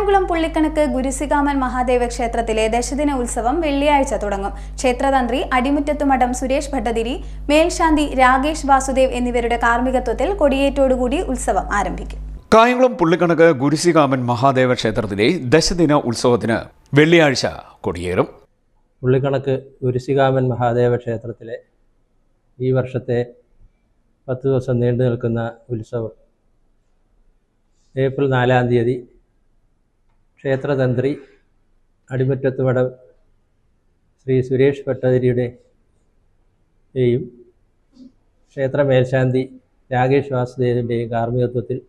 കായംകുളം പുള്ളിക്കണക്ക് ഗുരുസികാമൻ മഹാദേവ ക്ഷേത്രത്തിലെ ദശദിന ഉത്സവം വെള്ളിയാഴ്ച തുടങ്ങും. ക്ഷേത്രതന്ത്രി അടിമുറ്റത്തുമഠം സുരേഷ് ഭട്ടതിരി മേൽശാന്തി രാകേഷ് വാസുദേവ് എന്നിവരുടെ കാർമ്മികത്വത്തിൽ കൊടിയേറ്റോടുകൂടി ഉത്സവം ആരംഭിക്കും. കായംകുളം പുള്ളിക്കണക്ക് ഗുരുസികാമൻ മഹാദേവ ക്ഷേത്രത്തിലെ ദശദിന ഉത്സവത്തിന് വെള്ളിയാഴ്ച കൊടിയേറും. പുള്ളിക്കണക്ക് ഗുരുസികാമൻ മഹാദേവ ക്ഷേത്രത്തിലെ ഈ വർഷത്തെ പത്ത് ദിവസം നീണ്ടു നിൽക്കുന്ന ഉത്സവം ഏപ്രിൽ നാലാം തീയതി ക്ഷേത്രതന്ത്രി അടിമുറ്റത്ത് വട ശ്രീ സുരേഷ് ഭട്ടതിരിയുടെയും ക്ഷേത്ര മേൽശാന്തി രാകേഷ് വാസുദേവന്റെയും കാർമ്മികത്വത്തിൽ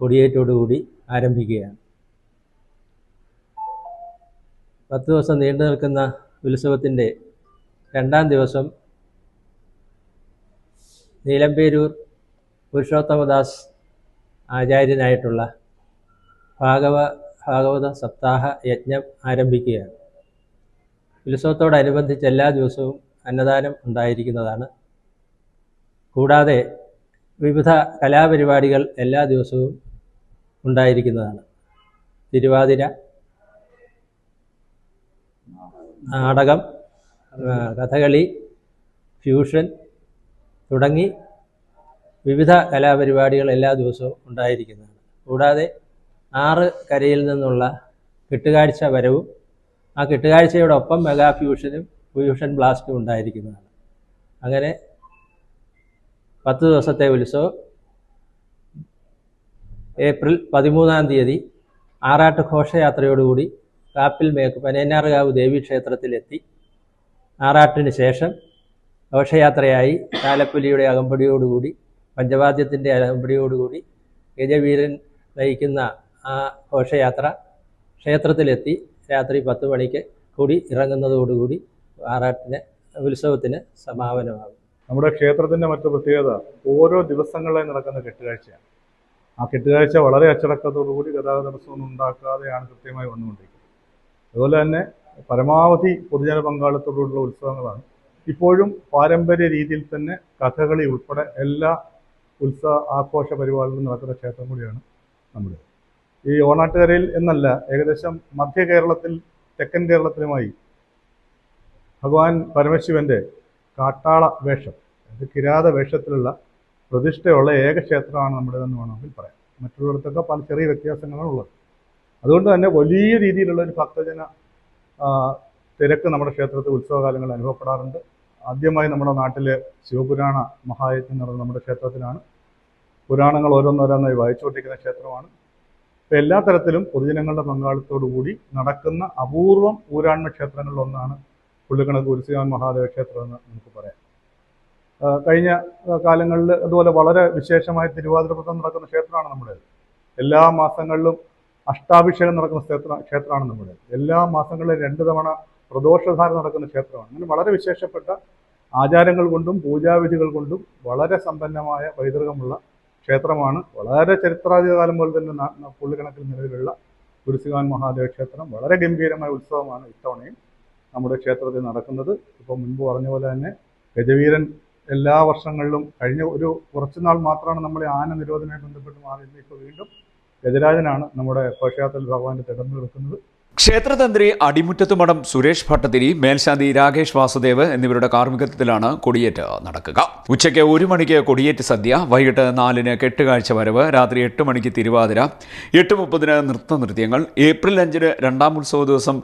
കൊടിയേറ്റോടുകൂടി ആരംഭിക്കുകയാണ്. പത്ത് ദിവസം നീണ്ടു നിൽക്കുന്ന ഉത്സവത്തിന്റെ രണ്ടാം ദിവസം നീലമ്പേരൂർ പുരുഷോത്തമദാസ് ആചാര്യനായിട്ടുള്ള ഭാഗവ ഭാഗവത സപ്താഹ യജ്ഞം ആരംഭിക്കുകയാണ്. ഉത്സവത്തോടനുബന്ധിച്ച് എല്ലാ ദിവസവും അന്നദാനം ഉണ്ടായിരിക്കുന്നതാണ്. കൂടാതെ വിവിധ കലാപരിപാടികൾ എല്ലാ ദിവസവും ഉണ്ടായിരിക്കുന്നതാണ്. തിരുവാതിര നാടകം കഥകളി ഫ്യൂഷൻ തുടങ്ങി വിവിധ കലാപരിപാടികൾ എല്ലാ ദിവസവും ഉണ്ടായിരിക്കുന്നതാണ്. കൂടാതെ ആറ് കരയിൽ നിന്നുള്ള കെട്ടുകാഴ്ച വരവും ആ കെട്ടുകാഴ്ചയോടൊപ്പം മെഗാ ഫ്യൂഷനും ഫ്യൂഷൻ ബ്ലാസ്റ്റും ഉണ്ടായിരിക്കുന്നതാണ്. അങ്ങനെ പത്ത് ദിവസത്തെ ഉത്സവം ഏപ്രിൽ പതിമൂന്നാം തീയതി ആറാട്ട് ഘോഷയാത്രയോടുകൂടി കാപ്പിൽ മേക്ക് പനേനാർകാവ് ദേവീക്ഷേത്രത്തിലെത്തി ആറാട്ടിന് ശേഷം ഘോഷയാത്രയായി താലപ്പൊലിയുടെ അകമ്പടിയോടുകൂടി പഞ്ചവാദ്യത്തിന്റെ അകമ്പടിയോടുകൂടി ഗജവീരൻ നയിക്കുന്ന ആ ഘോഷയാത്ര ക്ഷേത്രത്തിലെത്തി രാത്രി പത്ത് മണിക്ക് കൂടി ഇറങ്ങുന്നതോടുകൂടി ആറാട്ടിന് ഉത്സവത്തിന് സമാപനമാകും. നമ്മുടെ ക്ഷേത്രത്തിന്റെ മറ്റു പ്രത്യേകത ഓരോ ദിവസങ്ങളിലായി നടക്കുന്ന കെട്ടുകാഴ്ചയാണ്. ആ കെട്ടുകാഴ്ച വളരെ അച്ചടക്കത്തോടുകൂടി ഗതാഗത തടസ്സമൊന്നും ഉണ്ടാക്കാതെയാണ് കൃത്യമായി വന്നുകൊണ്ടിരിക്കുന്നത്. അതുപോലെ തന്നെ പരമാവധി പൊതുജന പങ്കാളിത്തോടുള്ള ഉത്സവങ്ങളാണ്. ഇപ്പോഴും പാരമ്പര്യ രീതിയിൽ തന്നെ കഥകളി ഉൾപ്പെടെ എല്ലാ ഉത്സവ ആഘോഷ പരിപാടികളും നടക്കുന്ന ക്ഷേത്രം കൂടിയാണ് നമ്മുടെ. ഈ ഓണാട്ടുകരയിൽ എന്നല്ല ഏകദേശം മധ്യ കേരളത്തിൽ തെക്കൻ കേരളത്തിലുമായി ഭഗവാൻ പരമശിവന്റെ കാട്ടാള വേഷം അത് കിരാത വേഷത്തിലുള്ള പ്രതിഷ്ഠയുള്ള ഏക ക്ഷേത്രമാണ് നമ്മുടേതെന്ന് വേണമെങ്കിൽ പറയാം. മറ്റുള്ളിടത്തൊക്കെ പല ചെറിയ വ്യത്യാസങ്ങളാണ് ഉള്ളത്. അതുകൊണ്ട് തന്നെ വലിയ രീതിയിലുള്ള ഒരു ഭക്തജന തിരക്ക് നമ്മുടെ ക്ഷേത്രത്തിൽ ഉത്സവകാലങ്ങളിൽ അനുഭവപ്പെടാറുണ്ട്. ആദ്യമായി നമ്മുടെ നാട്ടിലെ ശിവപുരാണ മഹായജ്ഞം നടന്ന നമ്മുടെ ക്ഷേത്രത്തിലാണ്. പുരാണങ്ങൾ ഓരോന്നോരോന്നായി വായിച്ചുകൊണ്ടിരിക്കുന്ന ക്ഷേത്രമാണ്. എല്ലാ തരത്തിലും പൊതുജനങ്ങളുടെ പങ്കാളിത്തോടുകൂടി നടക്കുന്ന അപൂർവം ഊരാൺമ ക്ഷേത്രങ്ങളിൽ ഒന്നാണ് പുള്ളിക്കണക്ക് ഉരുസിയാൻ മഹാദേവ ക്ഷേത്രം എന്ന് നമുക്ക് പറയാം. കഴിഞ്ഞ കാലങ്ങളിൽ അതുപോലെ വളരെ വിശേഷമായ തിരുവാതിര നടക്കുന്ന ക്ഷേത്രമാണ് നമ്മുടെ എല്ലാ മാസങ്ങളിലും അഷ്ടാഭിഷേകം നടക്കുന്ന ക്ഷേത്ര ക്ഷേത്രമാണ് നമ്മുടെ എല്ലാ മാസങ്ങളിലും രണ്ട് തവണ പ്രദോഷധാര നടക്കുന്ന ക്ഷേത്രമാണ്. അങ്ങനെ വളരെ വിശേഷപ്പെട്ട ആചാരങ്ങൾ കൊണ്ടും പൂജാവിധികൾ കൊണ്ടും വളരെ സമ്പന്നമായ പൈതൃകമുള്ള ക്ഷേത്രമാണ്. വളരെ ചരിത്രാതീത കാലം പോലെ തന്നെ പുള്ളിക്കണക്കിൽ നിലവിലുള്ള കുരിശുകാൻ മഹാദേവ ക്ഷേത്രം വളരെ ഗംഭീരമായ ഉത്സവമാണ് ഇത്തവണയും നമ്മുടെ ക്ഷേത്രത്തിൽ നടക്കുന്നത്. ഇപ്പോൾ മുൻപ് പറഞ്ഞ പോലെ തന്നെ ഗജവീരൻ എല്ലാ വർഷങ്ങളിലും കഴിഞ്ഞ ഒരു കുറച്ചുനാൾ മാത്രമാണ് നമ്മൾ ആന നിരോധനവുമായി ബന്ധപ്പെട്ട് മാറിയിരുന്നത് ഇപ്പോൾ വീണ്ടും ഗജരാജനാണ് നമ്മുടെ ഘോഷയാത്രയിൽ ഭഗവാന്റെ തിടമ്പ് നിൽക്കുന്നത് ക്ഷേത്രതന്ത്രി അടിമുറ്റത്തുമഠം സുരേഷ് ഭട്ടതിരി മേൽശാന്തി രാകേഷ് വാസുദേവ് എന്നിവരുടെ കാർമ്മികത്വത്തിലാണ് കൊടിയേറ്റ് നടക്കുക. ഉച്ചയ്ക്ക് ഒരു മണിക്ക് കൊടിയേറ്റ് സദ്യ വൈകിട്ട് നാലിന് കെട്ടുകാഴ്ച വരവ് രാത്രി എട്ട് മണിക്ക് തിരുവാതിര എട്ട് മുപ്പതിന് നൃത്തനൃത്യങ്ങൾ ഏപ്രിൽ അഞ്ചിന് രണ്ടാം ഉത്സവ ദിവസം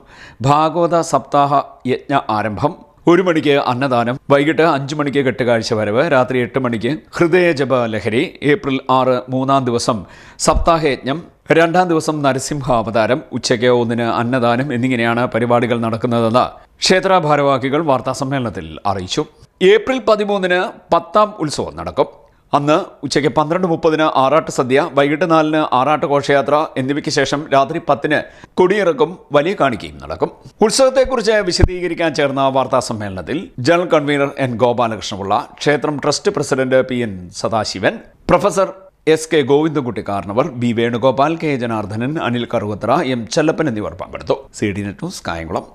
ഭാഗവത സപ്താഹ യജ്ഞ ആരംഭം ഒരു മണിക്ക് അന്നദാനം വൈകിട്ട് അഞ്ചു മണിക്ക് കെട്ടുകാഴ്ച വരവ് രാത്രി എട്ട് മണിക്ക് ഹൃദയജപ ലഹരി ഏപ്രിൽ ആറ് മൂന്നാം ദിവസം സപ്താഹയജ്ഞം രണ്ടാം ദിവസം നരസിംഹ അവതാരം ഉച്ചയ്ക്ക് ഒന്നിന് അന്നദാനം എന്നിങ്ങനെയാണ് പരിപാടികൾ നടക്കുന്നതെന്ന് ക്ഷേത്ര ഭാരവാഹികൾ വാർത്താസമ്മേളനത്തിൽ അറിയിച്ചു. ഏപ്രിൽ പതിമൂന്നിന് പത്താം ഉത്സവം നടക്കും. അന്ന് ഉച്ചയ്ക്ക് പന്ത്രണ്ട് മുപ്പതിന് ആറാട്ട് സദ്യ വൈകിട്ട് നാലിന് ആറാട്ട് ഘോഷയാത്ര എന്നിവയ്ക്ക് ശേഷം രാത്രി പത്തിന് കൊടിയിറക്കും വലിയ കാണിക്കയും നടക്കും. ഉത്സവത്തെക്കുറിച്ച് വിശദീകരിക്കാൻ ചേർന്ന വാർത്താ സമ്മേളനത്തിൽ ജനറൽ കൺവീനർ എൻ ഗോപാലകൃഷ്ണപിള്ള ക്ഷേത്രം trust president P N Sadasivan professor S K Govindankutty കാർണവർ B Venugopal K Janardhanan Anil Karuvathra M Chellappan എന്നിവർ പങ്കെടുത്തു. C D net news Kayamkulam.